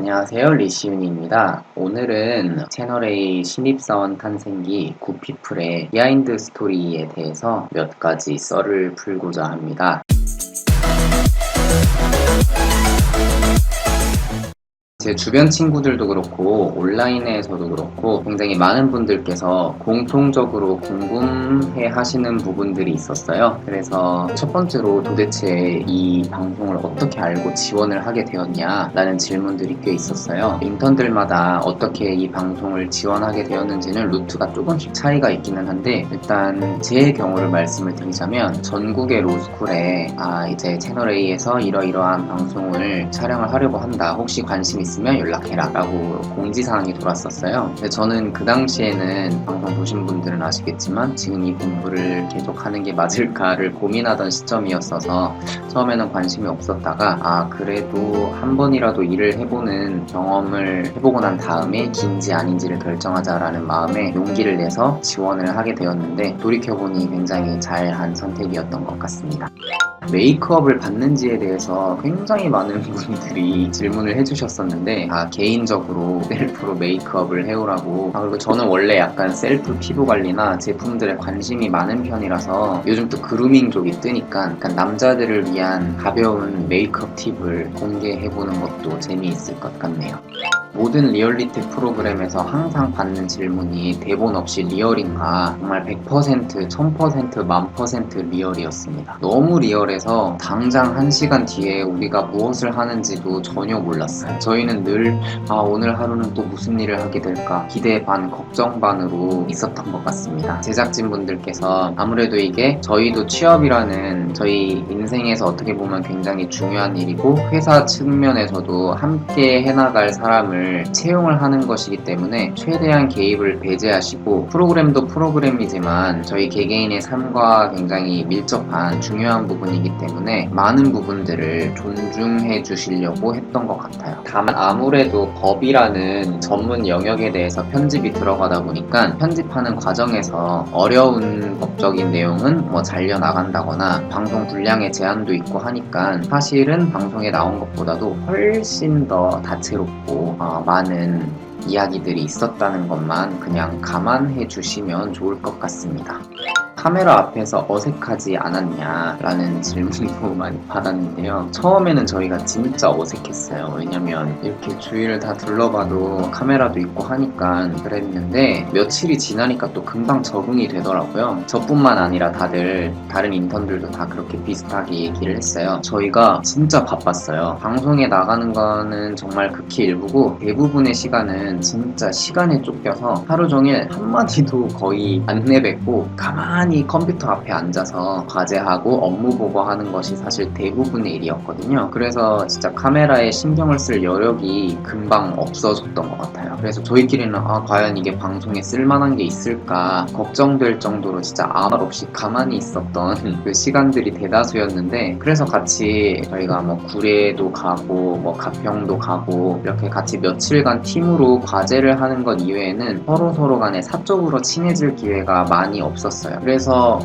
안녕하세요. 리시윤입니다. 오늘은 채널A 신입사원 탄생기 구피플의 비하인드 스토리에 대해서 몇 가지 썰을 풀고자 합니다. 제 주변 친구들도 그렇고 온라인에서도 그렇고 굉장히 많은 분들께서 공통적으로 궁금해 하시는 부분들이 있었어요. 그래서 첫 번째로 도대체 이 방송을 어떻게 알고 지원을 하게 되었냐 라는 질문들이 꽤 있었어요. 인턴들마다 어떻게 이 방송을 지원하게 되었는지는 루트가 조금씩 차이가 있기는 한데 일단 제 경우를 말씀을 드리자면 전국의 로스쿨에 아 이제 채널A에서 이러이러한 방송을 촬영을 하려고 한다. 혹시 관심 있으면 연락해라 라고 공지사항이 돌았었어요. 근데 저는 그 당시에는 방송 보신 분들은 아시겠지만 지금 이 공부를 계속 하는 게 맞을까를 고민하던 시점이었어서 처음에는 관심이 없었다가 아 그래도 한 번이라도 일을 해보는 경험을 해보고 난 다음에 긴지 아닌지를 결정하자라는 마음에 용기를 내서 지원을 하게 되었는데 돌이켜보니 굉장히 잘한 선택이었던 것 같습니다. 메이크업을 받는지에 대해서 굉장히 많은 분들이 질문을 해주셨었는데 아 개인적으로 셀프로 메이크업을 해오라고 아 그리고 저는 원래 약간 셀프 피부 관리나 제품들에 관심이 많은 편이라서 요즘 또 그루밍 쪽이 뜨니까 약간 남자들을 위한 가벼운 메이크업 팁을 공개해보는 것도 재미있을 것 같네요. 모든 리얼리티 프로그램에서 항상 받는 질문이 대본 없이 리얼인가 정말 100% 1000% 만퍼센트 리얼이었습니다. 너무 리얼 해서 당장 1시간 뒤에 우리가 무엇을 하는지도 전혀 몰랐어요. 저희는 늘 아, 오늘 하루는 또 무슨 일을 하게 될까 기대 반 걱정 반으로 있었던 것 같습니다. 제작진분들께서 아무래도 이게 저희도 취업이라는 저희 인생에서 어떻게 보면 굉장히 중요한 일이고 회사 측면에서도 함께 해나갈 사람을 채용을 하는 것이기 때문에 최대한 개입을 배제하시고 프로그램도 프로그램이지만 저희 개개인의 삶과 굉장히 밀접한 중요한 부분이 기 때문에 많은 부분들을 존중해 주시려고 했던 것 같아요. 다만 아무래도 법이라는 전문 영역에 대해서 편집이 들어가다 보니까 편집하는 과정에서 어려운 법적인 내용은 뭐 잘려 나간다거나 방송 분량의 제한도 있고 하니까 사실은 방송에 나온 것보다도 훨씬 더 다채롭고 어, 많은 이야기들이 있었다는 것만 그냥 감안해 주시면 좋을 것 같습니다. 카메라 앞에서 어색하지 않았냐라는 질문도 많이 받았는데요. 처음에는 저희가 진짜 어색했어요. 왜냐면 이렇게 주위를 다 둘러봐도 카메라도 있고 하니까 그랬는데 며칠이 지나니까 또 금방 적응이 되더라고요. 저뿐만 아니라 다들 다른 인턴들도 다 그렇게 비슷하게 얘기를 했어요. 저희가 진짜 바빴어요. 방송에 나가는 거는 정말 극히 일부고 대부분의 시간은 진짜 시간에 쫓겨서 하루 종일 한마디도 거의 안 내뱉고 가만히 컴퓨터 앞에 앉아서 과제하고 업무 보고하는 것이 사실 대부분의 일이었거든요. 그래서 진짜 카메라에 신경을 쓸 여력이 금방 없어졌던 것 같아요. 그래서 저희끼리는 아 과연 이게 방송에 쓸만한 게 있을까 걱정될 정도로 진짜 아무 말 없이 가만히 있었던 그 시간들이 대다수였는데 그래서 같이 저희가 뭐 구례도 가고 뭐 가평도 가고 이렇게 같이 며칠간 팀으로 과제를 하는 것 이외에는 서로 서로 간에 사적으로 친해질 기회가 많이 없었어요. 그래서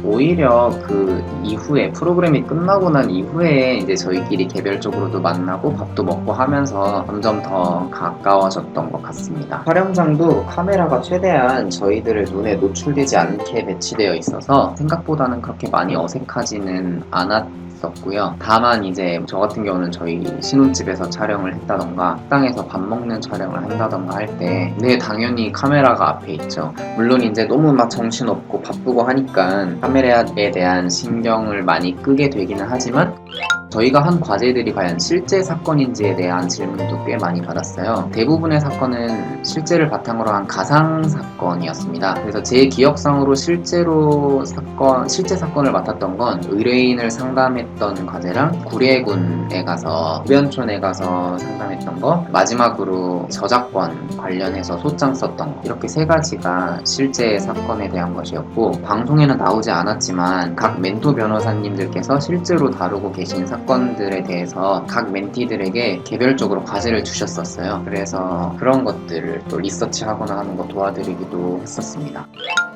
오히려 그 이후에 프로그램이 끝나고 난 이후에 이제 저희끼리 개별적으로도 만나고 밥도 먹고 하면서 점점 더 가까워졌던 것 같습니다. 촬영장도 카메라가 최대한 저희들의 눈에 노출되지 않게 배치되어 있어서 생각보다는 그렇게 많이 어색하지는 않았 있었고요. 다만 이제 저 같은 경우는 저희 신혼집에서 촬영을 했다던가 식당에서 밥 먹는 촬영을 한다던가 할 때 네 당연히 카메라가 앞에 있죠. 물론 이제 너무 막 정신없고 바쁘고 하니까 카메라에 대한 신경을 많이 끄게 되기는 하지만 저희가 한 과제들이 과연 실제 사건인지에 대한 질문도 꽤 많이 받았어요. 대부분의 사건은 실제를 바탕으로 한 가상 사건이었습니다. 그래서 제 기억상으로 실제로 사건, 실제 사건을 맡았던 건 의뢰인을 상담했던 과제랑 구례군에 가서 우변촌에 가서 상담했던 거, 마지막으로 저작권 관련해서 소장 썼던 거 이렇게 세 가지가 실제 사건에 대한 것이었고 방송에는 나오지 않았지만 각 멘토 변호사님들께서 실제로 다루고 계신 사건 사건들에 대해서 각 멘티들에게 개별적으로 과제를 주셨었어요. 그래서 그런 것들을 또 리서치하거나 하는 거 도와드리기도 했었습니다.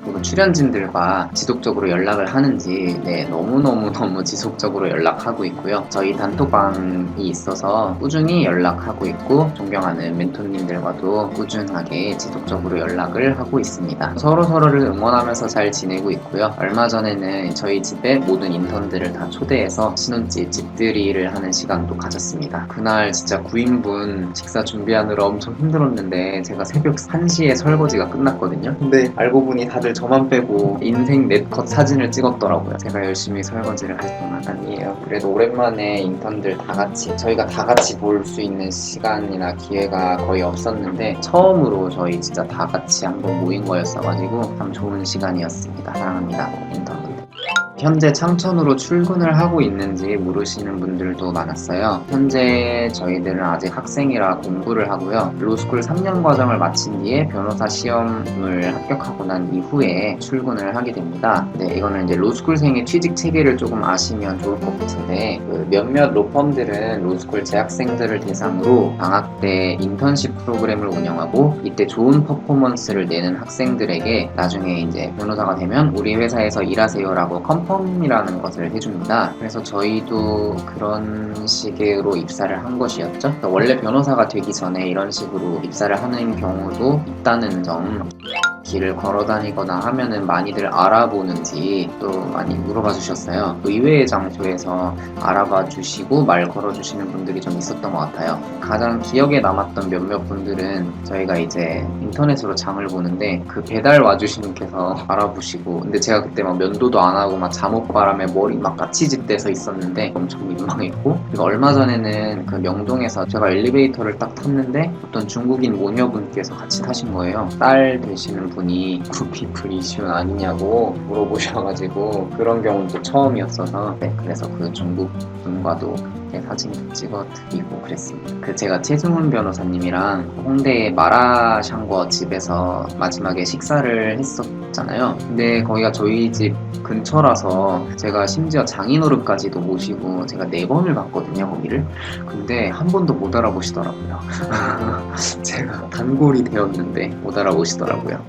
그리고 출연진들과 지속적으로 연락을 하는지 네, 너무너무너무 지속적으로 지속적으로 연락하고 있고요. 저희 단톡방이 있어서 꾸준히 연락하고 있고 존경하는 멘토님들과도 꾸준하게 지속적으로 연락을 하고 있습니다. 서로 서로를 응원하면서 잘 지내고 있고요. 얼마 전에는 저희 집에 모든 인턴들을 다 초대해서 신혼집 집들이를 하는 시간도 가졌습니다. 그날 진짜 9인분 식사 준비하느라 엄청 힘들었는데 제가 새벽 1시에 설거지가 끝났거든요. 근데 알고 보니 다들 저만 빼고 인생 넷컷 사진을 찍었더라고요. 제가 열심히 설거지를 할 동안 아니에요. 그래도 오랜만에 인턴들 다 같이 저희가 다 같이 볼 수 있는 시간이나 기회가 거의 없었는데 처음으로 저희 진짜 다 같이 한번 모인 거였어가지고 참 좋은 시간이었습니다. 사랑합니다, 인턴분들. 현재 창천으로 출근을 하고 있는지 물으시는 분들도 많았어요. 현재 저희들은 아직 학생이라 공부를 하고요. 로스쿨 3년 과정을 마친 뒤에 변호사 시험을 합격하고 난 이후에 출근을 하게 됩니다. 네, 이거는 이제 로스쿨생의 취직 체계를 조금 아시면 좋을 것 같은데 그 몇몇 로펌들은 로스쿨 재학생들을 대상으로 방학 때 인턴십 프로그램을 운영하고 이때 좋은 퍼포먼스를 내는 학생들에게 나중에 이제 변호사가 되면 우리 회사에서 일하세요라고 컴 펌이라는 것을 해줍니다. 그래서 저희도 그런 식으로 입사를 한 것이었죠. 그러니까 원래 변호사가 되기 전에 이런 식으로 입사를 하는 경우도 있다는 점. 길을 걸어 다니거나 하면은 많이들 알아보는지 또 많이 물어봐 주셨어요. 의외의 장소에서 알아봐 주시고 말 걸어 주시는 분들이 좀 있었던 것 같아요. 가장 기억에 남았던 몇몇 분들은 저희가 이제 인터넷으로 장을 보는데 그 배달 와주신 분께서 알아보시고 근데 제가 그때 막 면도도 안 하고 막 잠옷바람에 머리 막 까치짓돼서 있었는데 엄청 민망했고 그리고 얼마 전에는 그 명동에서 제가 엘리베이터를 딱 탔는데 어떤 중국인 모녀분께서 같이 타신 거예요. 딸 되시는 분이 구피플 이슈 아니냐고 물어보셔가지고 그런 경우도 처음이었어서 네, 그래서 그 중국 분과도 이렇게 사진도 찍어드리고 그랬습니다. 그 제가 최승훈 변호사님이랑 홍대 마라 샹궈 집에서 마지막에 식사를 했었잖아요. 근데 거기가 저희 집 근처라서 제가 심지어 장인어른까지도 모시고 제가 네 번을 봤거든요 거기를. 근데 한 번도 못 알아보시더라고요. 제가 단골이 되었는데 못 알아보시더라고요.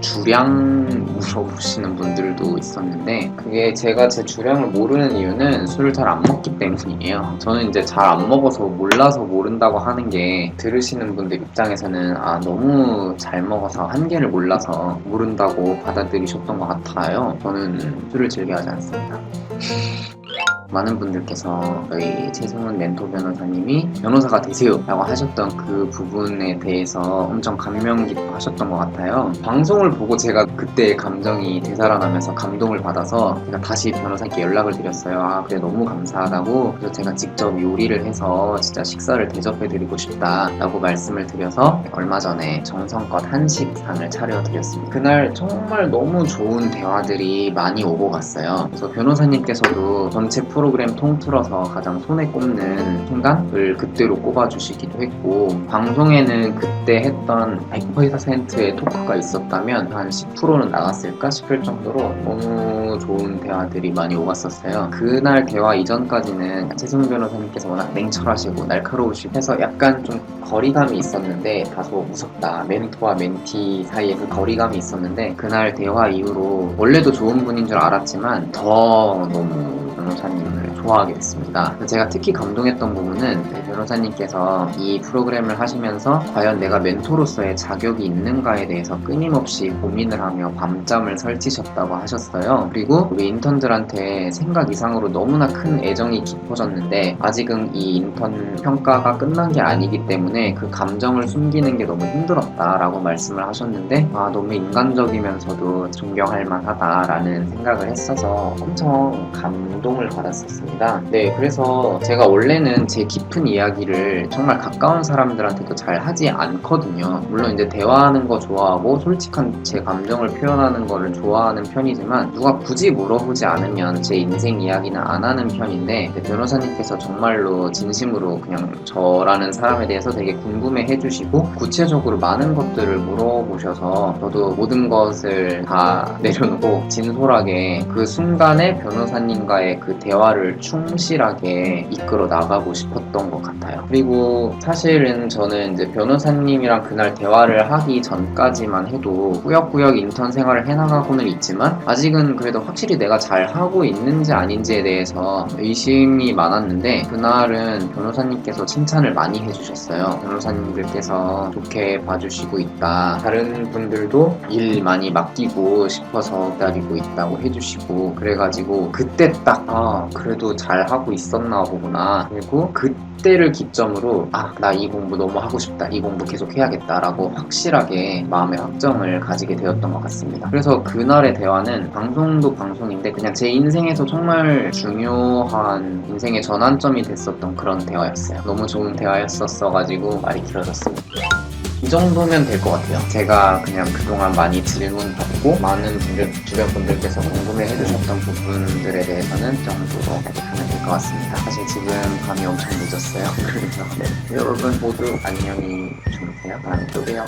주량 물어보시는 분들도 있었는데 그게 제가 제 주량을 모르는 이유는 술을 잘 안 먹기 때문이에요. 저는 이제 잘 안 먹어서 몰라서 모른다고 하는 게 들으시는 분들 입장에서는 아 너무 잘 먹어서 한계를 몰라서 모른다고 받아들이셨던 것 같아요. 저는 술을 즐겨하지 않습니다. 많은 분들께서 저희 최승훈 멘토 변호사님이 변호사가 되세요 라고 하셨던 그 부분에 대해서 엄청 감명 깊어 하셨던 것 같아요. 방송을 보고 제가 그때 감정이 되살아나면서 감동을 받아서 제가 다시 변호사님께 연락을 드렸어요. 아 그래 너무 감사하다고 그래서 제가 직접 요리를 해서 진짜 식사를 대접해드리고 싶다 라고 말씀을 드려서 얼마 전에 정성껏 한식상을 차려드렸습니다. 그날 정말 너무 좋은 대화들이 많이 오고 갔어요. 그래서 변호사님께서도 전체 프로그램 통틀어서 가장 손에 꼽는 순간을 그때로 꼽아주시기도 했고 방송에는 그때 했던 100%의 토크가 있었다면 한 10%는 나갔을까 싶을 정도로 너무 좋은 대화들이 많이 오갔었어요. 그날 대화 이전까지는 최승훈 변호사님께서 워낙 냉철하시고 날카로우시고 해서 약간 좀 거리감이 있었는데 다소 무섭다. 멘토와 멘티 사이에 그 거리감이 있었는데 그날 대화 이후로 원래도 좋은 분인 줄 알았지만 더 너무 변호사님을 좋아하게 됐습니다. 제가 특히 감동했던 부분은 네, 변호사님께서 이 프로그램을 하시면서 과연 내가 멘토로서의 자격이 있는가에 대해서 끊임없이 고민을 하며 밤잠을 설치셨다고 하셨어요. 그리고 우리 인턴들한테 생각 이상으로 너무나 큰 애정이 깊어졌는데 아직은 이 인턴 평가가 끝난 게 아니기 때문에 그 감정을 숨기는 게 너무 힘들었다라고 말씀을 하셨는데 아 너무 인간적이면서도 존경할 만하다라는 생각을 했어서 엄청 감동 을 받았었습니다. 네, 그래서 제가 원래는 제 깊은 이야기를 정말 가까운 사람들한테도 잘 하지 않거든요. 물론 이제 대화하는 거 좋아하고 솔직한 제 감정을 표현하는 거를 좋아하는 편이지만 누가 굳이 물어보지 않으면 제 인생 이야기는 안 하는 편인데 네, 변호사님께서 정말로 진심으로 그냥 저라는 사람에 대해서 되게 궁금해 해주시고 구체적으로 많은 것들을 물어보셔서 저도 모든 것을 다 내려놓고 진솔하게 그 순간에 변호사님과의 그 대화를 충실하게 이끌어 나가고 싶었던 것 같아요. 그리고 사실은 저는 이제 변호사님이랑 그날 대화를 하기 전까지만 해도 꾸역꾸역 인턴 생활을 해나가고는 있지만 아직은 그래도 확실히 내가 잘 하고 있는지 아닌지에 대해서 의심이 많았는데 그날은 변호사님께서 칭찬을 많이 해주셨어요. 변호사님들께서 좋게 봐주시고 있다. 다른 분들도 일 많이 맡기고 싶어서 기다리고 있다고 해주시고 그래가지고 그때 딱아 그래도 잘 하고 있었나 보구나. 그리고 그때를 기점으로 아 나 이 공부 너무 하고 싶다. 이 공부 계속 해야겠다라고 확실하게 마음의 확정을 가지게 되었던 것 같습니다. 그래서 그날의 대화는 방송도 방송인데 그냥 제 인생에서 정말 중요한 인생의 전환점이 됐었던 그런 대화였어요. 너무 좋은 대화였었어가지고 말이 길어졌습니다. 이 정도면 될 것 같아요. 제가 그냥 그동안 많이 질문 받고 많은 분들, 주변 분들께서 궁금해 해주셨던 부분들에 대해서는 이 정도로 하면 될 것 같습니다. 사실 지금 밤이 엄청 늦었어요. 그래서 네, 여러분 모두 안녕히 주무세요. 다음에 또 봬요.